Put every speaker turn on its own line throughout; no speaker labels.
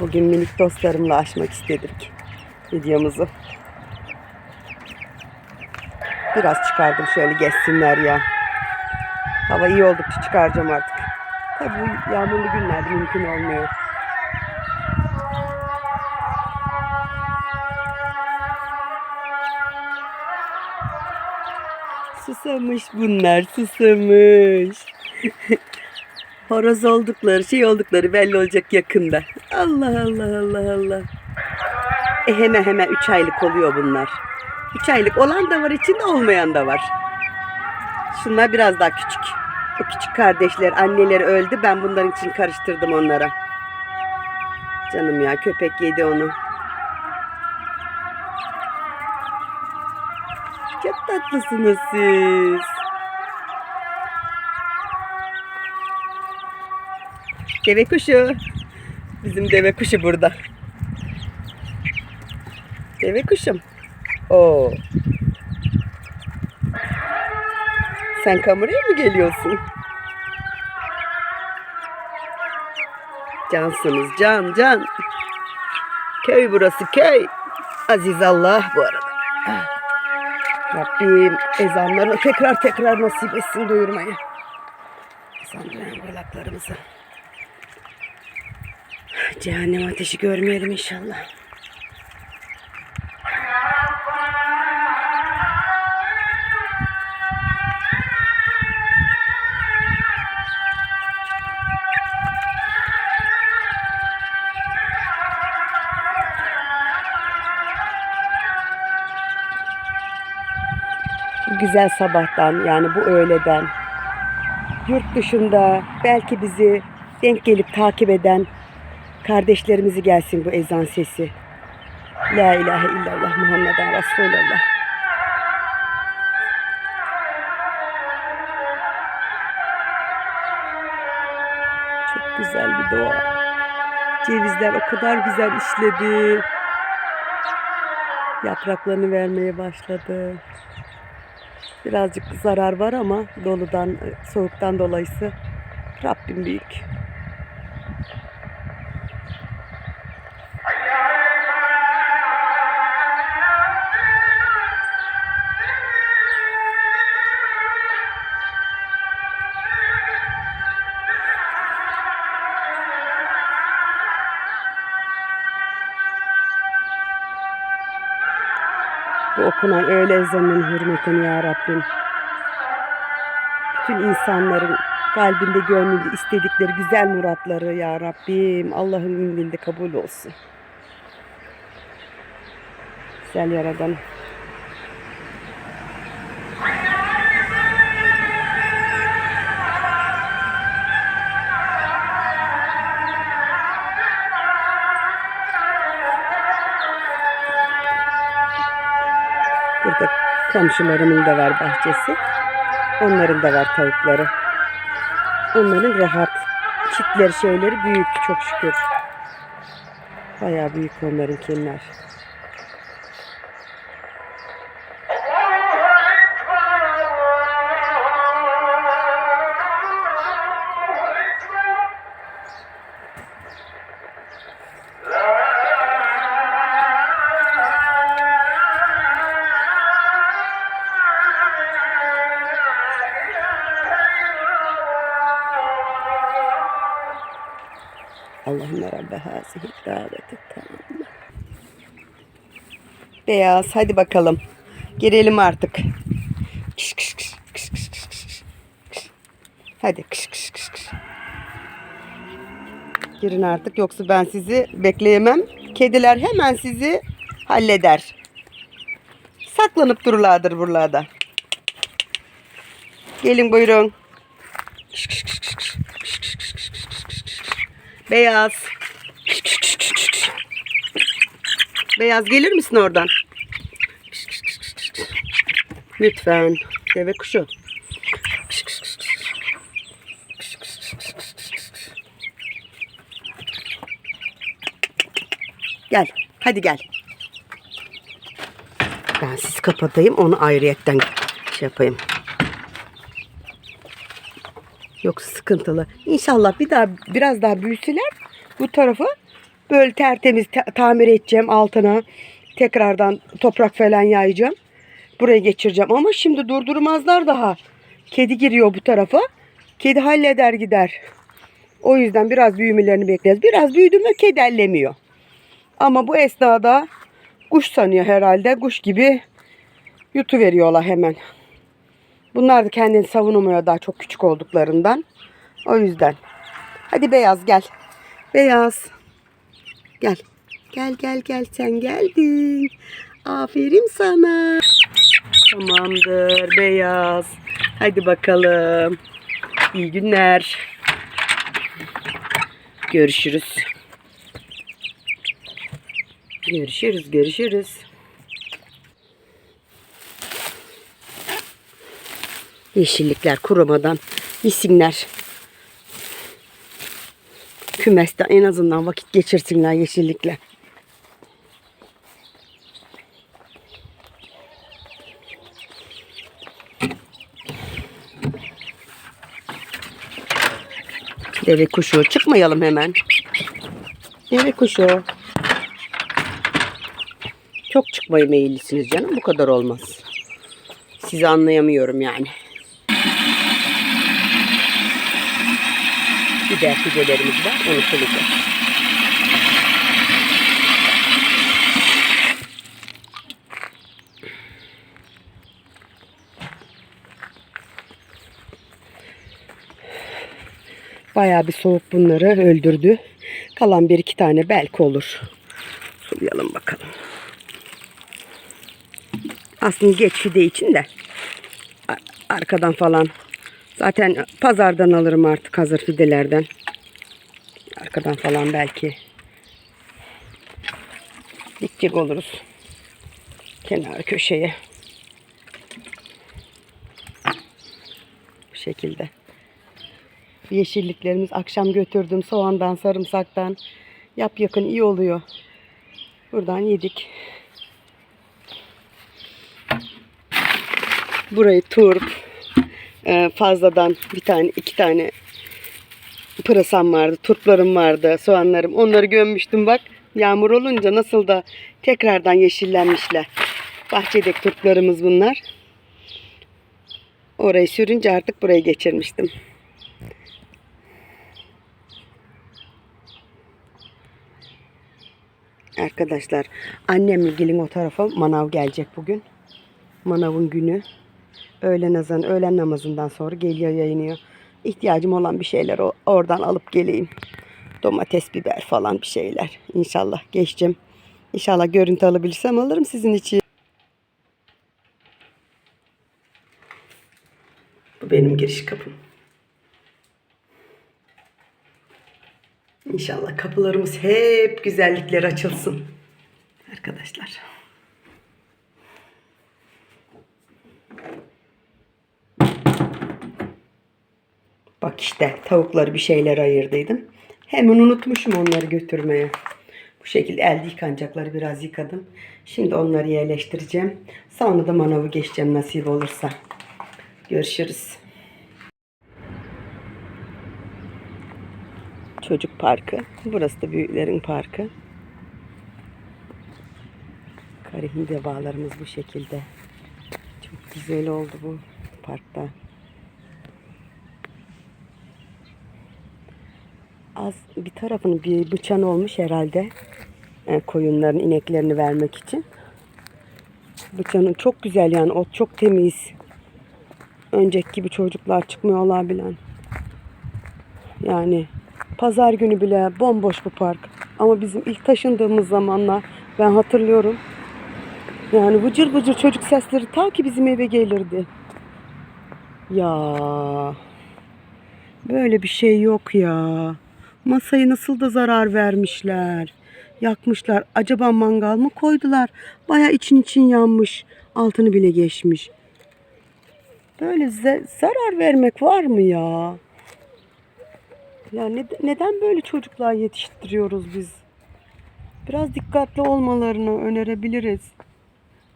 Bugün minik dostlarımla açmak istedik videomuzu. Biraz çıkardım şöyle geçsinler ya. Hava iyi oldukça çıkaracağım artık. Tabi bu yağmurlu günlerde mümkün olmuyor. Susamış bunlar, susamış. Horoz oldukları, şey oldukları belli olacak yakında. Allah Allah Allah Allah. E hemen hemen 3 aylık oluyor bunlar. 3 aylık olan da var içinde olmayan da var. Şunlar biraz daha küçük. O küçük kardeşler, anneleri öldü. Ben bunların için karıştırdım onlara. Canım ya köpek yedi onu. Çok tatlısınız siz. Deve kuşu. Bizim deve kuşu burada. Deve kuşum. Oo. Sen kameraya mı geliyorsun? Cansınız can can. Köy burası köy. Aziz Allah bu arada. Rabbim ezanları tekrar tekrar nasip etsin duyurmayı. Ezan duyan kulaklarımızı. Cehennem ateşi görmeyelim inşallah. Güzel sabahtan yani bu öğleden yurt dışında belki bizi denk gelip takip eden kardeşlerimizi gelsin bu ezan sesi. La ilahe illallah Muhammeden Resulullah. Çok güzel bir doğa. Cevizler o kadar güzel işledi. Yapraklarını vermeye başladı. Birazcık zarar var ama doludan, soğuktan dolayısı Rabbim büyük. Okunan öğle ezanının hürmetine ya Rabbim. Bütün insanların kalbinde, gönlünde istedikleri güzel muratları ya Rabbim. Allah'ın indinde kabul olsun. Güzel yaradan. Komşularımın da var bahçesi. Onların da var tavukları. Onların rahat. Çitleri şeyleri büyük çok şükür. Bayağı büyük onlarınkiler. Allahümme Rabbe hazihi daveti tamam. Beyaz hadi bakalım. Girelim artık. Kış kış kış. Hadi kış kış kış kış. Girin artık yoksa ben sizi bekleyemem. Kediler hemen sizi halleder. Saklanıp dururlardır buralarda. Gelin buyurun. Kış kış kış kış kış. Kış kış kış kış kış kış kış kış. Beyaz. Beyaz gelir misin oradan? Lütfen. Deve kuşu. Gel. Hadi gel. Ben sizi kapatayım. Onu ayrıyetten şey yapayım. Yoksa sıkıntılı. İnşallah bir daha biraz daha büyüsüler bu tarafa Böyle tertemiz ta- tamir edeceğim altına. Tekrardan toprak falan yayacağım. Buraya geçireceğim ama şimdi durdurmazlar daha. Kedi giriyor bu tarafa. Kedi halleder gider. O yüzden biraz büyümelerini bekleyeceğiz. Biraz büyüdü mü kedi ellemiyor. Ama bu esnada kuş sanıyor herhalde. Kuş gibi yutuveriyorlar hemen. Bunlar da kendini savunamıyor daha çok küçük olduklarından. O yüzden. Hadi beyaz gel. Beyaz. Gel. Gel gel gel sen geldin. Aferin sana. Tamamdır beyaz. Hadi bakalım. İyi günler. Görüşürüz. Görüşürüz, görüşürüz. Yeşillikler kurumadan yesinler. Kümeste en azından vakit geçirsinler yeşillikle. Deve kuşu çıkmayalım hemen. Deve kuşu. Çok çıkmaya meyillisiniz canım. Bu kadar olmaz. Sizi anlayamıyorum yani. Biber fidelerimiz var. Onu kılacağız. Bayağı bir soğuk bunları öldürdü. Kalan bir iki tane belki olur. Sulayalım bakalım. Aslında geç fide için de arkadan falan zaten pazardan alırım artık hazır fidelerden. Arkadan falan belki dikecek oluruz. Kenar köşeye. Bu şekilde. Yeşilliklerimiz akşam götürdüm soğandan, sarımsaktan. Yap yakın iyi oluyor. Buradan yedik. Burayı turp, fazladan bir tane, iki tane pırasam vardı, turplarım vardı, soğanlarım. Onları gömmüştüm bak. Yağmur olunca nasıl da tekrardan yeşillenmişler. Bahçedeki turplarımız bunlar. Orayı sürünce artık burayı geçirmiştim. Arkadaşlar annemle gelin o tarafa manav gelecek bugün. Manavın günü. Öğlen azan, öğlen namazından sonra geliyor yayınıyor. İhtiyacım olan bir şeyler oradan alıp geleyim. Domates, biber falan bir şeyler. İnşallah geçeceğim. İnşallah görüntü alabilirsem alırım sizin için. Bu benim giriş kapım. İnşallah kapılarımız hep güzellikler açılsın. Arkadaşlar. Bak işte tavukları bir şeyler ayırdıydım. Hemen unutmuşum onları götürmeye. Bu şekilde elde yıkanacakları biraz yıkadım. Şimdi onları yerleştireceğim. Sonra da manavı geçeceğim nasip olursa. Görüşürüz. Çocuk parkı. Burası da büyüklerin parkı. Karihinde bağlarımız bu şekilde. Çok güzel oldu bu parkta. Az bir tarafının bir bıçan olmuş herhalde. e, koyunların ineklerini vermek için. Bıçanın çok güzel yani ot çok temiz. Önceki gibi çocuklar çıkmıyorlar bilen. Yani pazar günü bile bomboş bu park. Ama bizim ilk taşındığımız zamanlar ben hatırlıyorum. Yani vıcır vıcır çocuk sesleri ta ki bizim eve gelirdi. Ya böyle bir şey yok ya. Masayı nasıl da zarar vermişler. Yakmışlar. Acaba mangal mı koydular? Baya için için yanmış. Altını bile geçmiş. Böyle zarar vermek var mı ya? Ya ne- neden böyle çocuklar yetiştiriyoruz biz? Biraz dikkatli olmalarını önerebiliriz.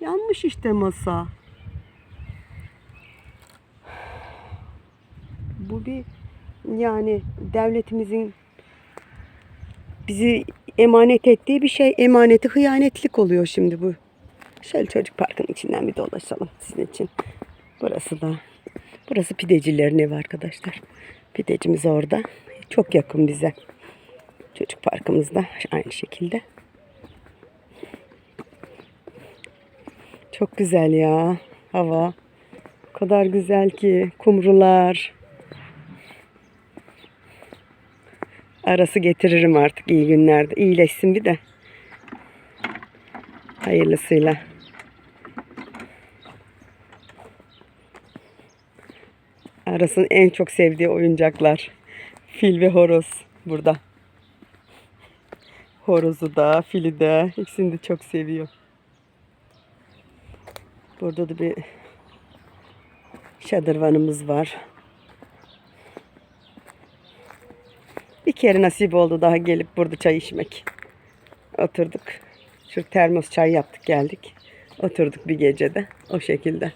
Yanmış işte masa. Bu bir yani devletimizin bizi emanet ettiği bir şey. Emaneti hıyanetlik oluyor şimdi bu. Şöyle çocuk parkının içinden bir dolaşalım sizin için. Burası da. Burası pidecilerin evi arkadaşlar. Pidecimiz orada. Çok yakın bize. Çocuk parkımızda aynı şekilde. Çok güzel ya hava. O kadar güzel ki kumrular. Arası getiririm artık iyi günlerde. İyileşsin bir de. Hayırlısıyla. Aras'ın en çok sevdiği oyuncaklar. Fil ve horoz burada. Horozu da, fili de ikisini de çok seviyor. Burada da bir şadırvanımız var. Bir kere nasip oldu daha gelip burada çay içmek. Oturduk. Şu termos çay yaptık geldik. Oturduk bir gecede. O şekilde.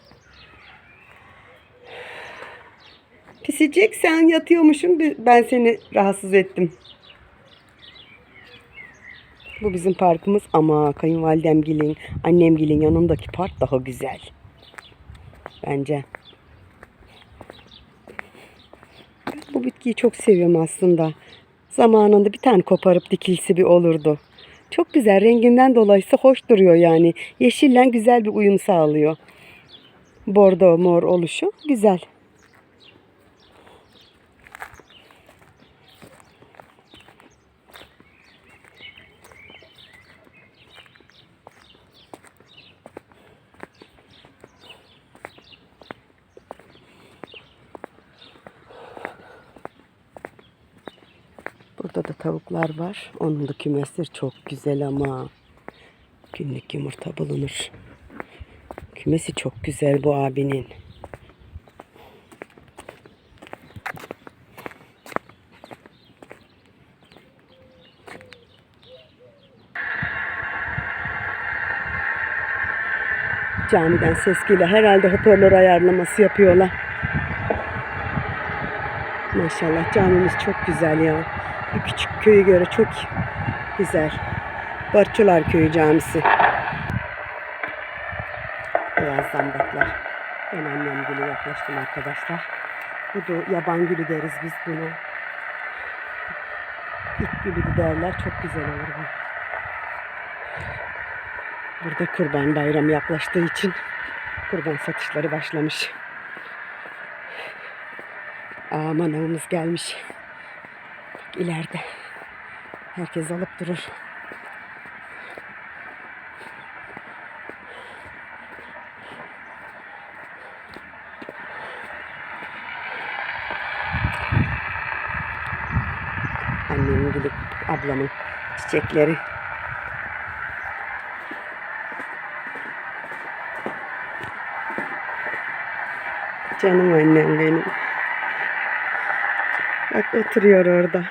Pisicik sen yatıyormuşsun. Ben seni rahatsız ettim. Bu bizim parkımız ama kayınvalidemgilin, annemgilin yanındaki park daha güzel. Bence. Bu bitkiyi çok seviyorum aslında. Zamanında bir tane koparıp dikilse bir olurdu. Çok güzel. Renginden dolayısı hoş duruyor yani. Yeşille güzel bir uyum sağlıyor. Bordo mor oluşu güzel. Burada da tavuklar var. Onun da kümesleri çok güzel ama günlük yumurta bulunur. Kümesi çok güzel bu abinin. Camiden ses geliyor. Herhalde hoparlör ayarlaması yapıyorlar. Maşallah camimiz çok güzel ya. Bir küçük köye göre çok güzel. Barçılar Köyü Camisi. Beyaz zambaklar. Ben annem gülü yaklaştım arkadaşlar. Bu da yaban gülü deriz biz bunu. İlk gülü de derler. Çok güzel olur bu. Burada kurban bayramı yaklaştığı için kurban satışları başlamış. Aa manavımız gelmiş. Bak ileride. Herkes alıp durur. Annemin gülü, ablamın çiçekleri. Canım annem benim. Bak oturuyor orada.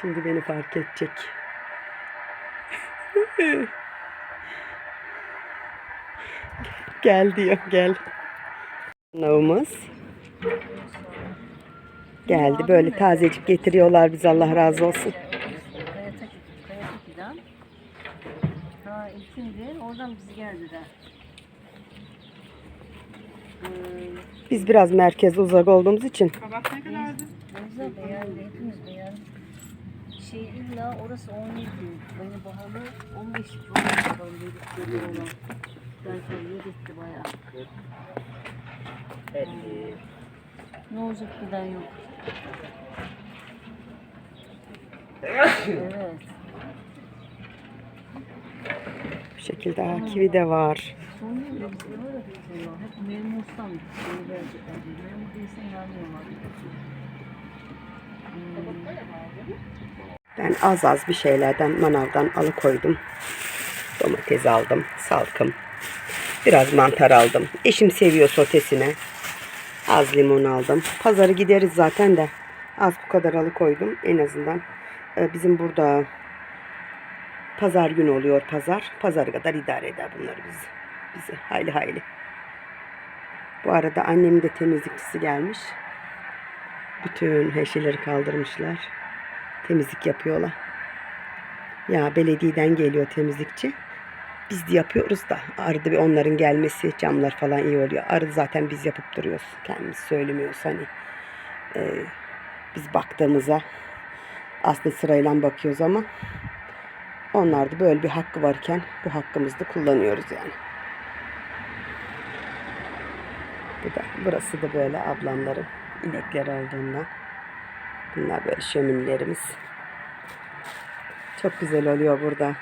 Şimdi beni fark edecek. gel diyor gel. Navımız. Geldi böyle tazecik getiriyorlar biz Allah razı olsun.
Ha ilkindi. Oradan biz geldiler. Ee,
Biz biraz merkez uzak olduğumuz için
Gözde beğendi. Hepimiz beğendik. Şey illa orası 17. Beni bahalı 15 falan falan dedik dedi olan. Derken yedirtti bayağı. Ne olacak giden yok. Evet.
bu şekilde ha, kivi de var. Ben az az bir şeylerden manavdan alıkoydum. Domates aldım, salkım. Biraz mantar aldım. Eşim seviyor sotesine. Az limon aldım. Pazarı gideriz zaten de. Az bu kadar alıkoydum. En azından e, bizim burada pazar günü oluyor pazar. Pazar kadar idare eder bunları bizi. Bizi hayli hayli. Bu arada annemin de temizlikçisi gelmiş. Bütün her şeyleri kaldırmışlar. Temizlik yapıyorlar. Ya belediyeden geliyor temizlikçi. Biz de yapıyoruz da arada bir onların gelmesi camlar falan iyi oluyor. Arada zaten biz yapıp duruyoruz. Kendimiz söylemiyoruz hani. Ee, biz baktığımıza aslında sırayla bakıyoruz ama onlar da böyle bir hakkı varken bu hakkımızı da kullanıyoruz yani. Bu da, burası da böyle ablamların inekleri olduğundan. Bunlar böyle şöminlerimiz. Çok güzel oluyor burada.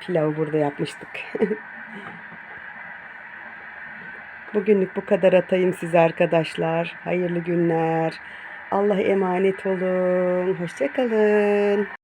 Pilavı burada yapmıştık. Bugünlük bu kadar atayım size arkadaşlar. Hayırlı günler. Allah'a emanet olun. Hoşçakalın.